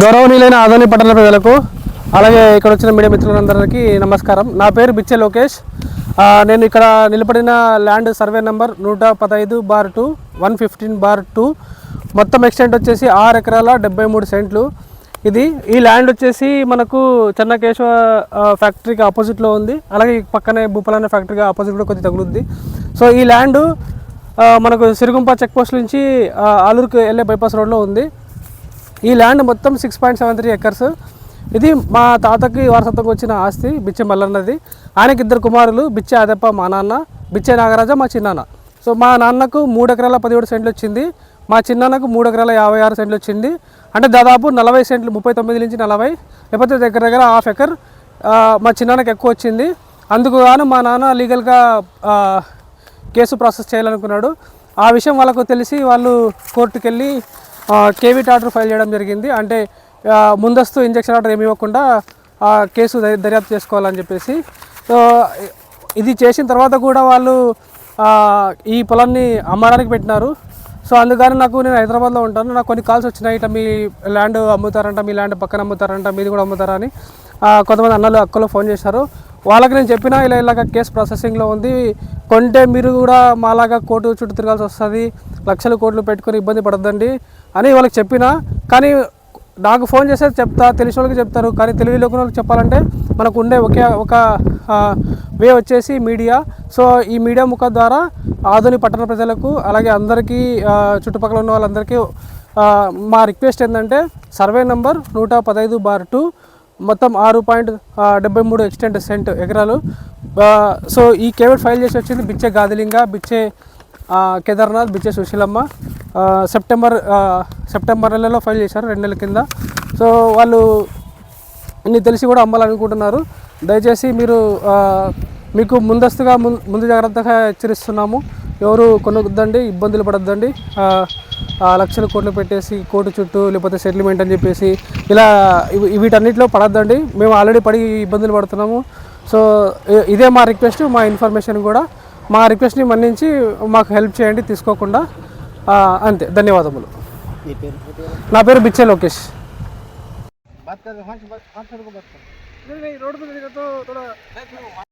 గౌరవనీయులైన ఆదాని పట్టణ ప్రజలకు అలాగే ఇక్కడ వచ్చిన మీడియా మిత్రులందరికీ నమస్కారం. నా పేరు బిచ్చే లోకేష్. నేను ఇక్కడ నిలబడిన ల్యాండ్ సర్వే నెంబర్ నూట పదహైదు bar two one fifteen bar two. మొత్తం ఎక్స్టెంట్ వచ్చేసి ఆరు ఎకరాల డెబ్బై మూడు సెంట్లు. ఇది ఈ ల్యాండ్ వచ్చేసి మనకు చెన్నకేశవ ఫ్యాక్టరీకి ఆపోజిట్లో ఉంది. అలాగే పక్కనే భూపాలన్న ఫ్యాక్టరీకి ఆపోజిట్ కూడా కొద్దిగా తగులుద్ది. సో ఈ ల్యాండ్ మనకు సిరుగుంప చెక్ పోస్ట్ నుంచి ఆ, ఆలూరుకు వెళ్ళే బైపాస్ రోడ్లో ఉంది. ఈ ల్యాండ్ మొత్తం six point seven three acres ఇది మా తాతకి వారసత్వం వచ్చిన ఆస్తి బిచ్చే మల్లన్నది. ఆయనకి ఇద్దరు కుమారులు బిచ్చే ఆదప్ప మా నాన్న బిచ్చే నాగరాజ మా చిన్నాన్న. సో మా నాన్నకు మూడు ఎకరాల పదిహేడు సెంట్లు వచ్చింది. మా చిన్నాన్నకు మూడు ఎకరాల యాభై ఆరు సెంట్లు వచ్చింది. అంటే దాదాపు నలభై సెంట్లు ముప్పై తొమ్మిది నుంచి నలభై. లేకపోతే దగ్గర దగ్గర హాఫ్ ఎకర్ మా చిన్నాన్నకి ఎక్కువ వచ్చింది. అందుకు గాను మా నాన్న లీగల్గా కేసు ప్రాసెస్ చేయాలనుకున్నాడు. ఆ విషయం వాళ్ళకు తెలిసి వాళ్ళు కోర్టుకు వెళ్ళి కేవీట్ ఆర్డర్ ఫైల్ చేయడం జరిగింది. అంటే ముందస్తు ఇంజక్షన్ ఆర్డర్ ఏమి ఇవ్వకుండా ఆ కేసు దర్యాప్తు చేసుకోవాలని చెప్పేసి. సో ఇది చేసిన తర్వాత కూడా వాళ్ళు ఈ పొలాన్ని అమ్మడానికి పెట్టినారు. సో అందుకని నాకు నేను హైదరాబాద్లో ఉంటాను. నాకు కొన్ని కాల్స్ వచ్చినాయి. ఇట్లా మీ ల్యాండ్ అమ్ముతారంట మీ ల్యాండ్ పక్కన అమ్ముతారంట మీది కూడా అమ్ముతారా అని కొంతమంది అన్నలు అక్కలు ఫోన్ చేశారు. వాళ్ళకి నేను చెప్పిన ఇలా ఇలాగ కేసు ప్రాసెసింగ్లో ఉంది. కొంటే మీరు కూడా మాలాగా కోర్టు చుట్టూ తిరగాల్సి వస్తుంది. లక్షల కోట్లు పెట్టుకుని ఇబ్బంది పడద్దండి అని వాళ్ళకి చెప్పిన. కానీ నాకు ఫోన్ చేస్తే చెప్తా తెలిసిన వాళ్ళకి చెప్తారు. కానీ తెలివి వాళ్ళకి చెప్పాలంటే మనకు ఉండే ఒకే ఒక వే వచ్చేసి మీడియా. సో ఈ మీడియా ముఖ ద్వారా ఆధునిక పట్టణ ప్రజలకు అలాగే అందరికీ చుట్టుపక్కల ఉన్న వాళ్ళందరికీ మా రిక్వెస్ట్ ఏంటంటే సర్వే నెంబర్ నూట పదహైదు బార్ టూ మొత్తం ఆరు పాయింట్ డెబ్బై మూడు ఎక్స్టెంట్ సెంట్ ఎకరాలు. సో ఈ కేవెట్ ఫైల్ చేసి వచ్చింది బిచ్చే గాదిలింగ బిచ్చే కేదార్నాథ్ బిచ్చే సుశీలమ్మ. సెప్టెంబర్ సెప్టెంబర్ నెలలో ఫైల్ చేశారు రెండు నెలల కింద. సో వాళ్ళు ఇన్ని తెలిసి కూడా అమ్మాలనుకుంటున్నారు. దయచేసి మీరు మీకు ముందస్తుగా ముందు జాగ్రత్తగా హెచ్చరిస్తున్నాము. ఎవరు కొనొద్దండి ఇబ్బందులు పడొద్దండి. లక్షల కోట్లు పెట్టేసి కోర్టు చుట్టూ లేకపోతే సెటిల్మెంట్ అని చెప్పేసి ఇలా వీటన్నిటిలో పడద్దండి. మేము ఆల్రెడీ పడి ఇబ్బందులు పడుతున్నాము. సో ఇదే మా రిక్వెస్ట్ మా ఇన్ఫర్మేషన్ కూడా మా రిక్వెస్ట్ని మన్నించి మాకు హెల్ప్ చేయండి తీసుకోకుండా. అంతే. ధన్యవాదములు. నా పేరు బిచ్చే లోకేష్. రోడ్డు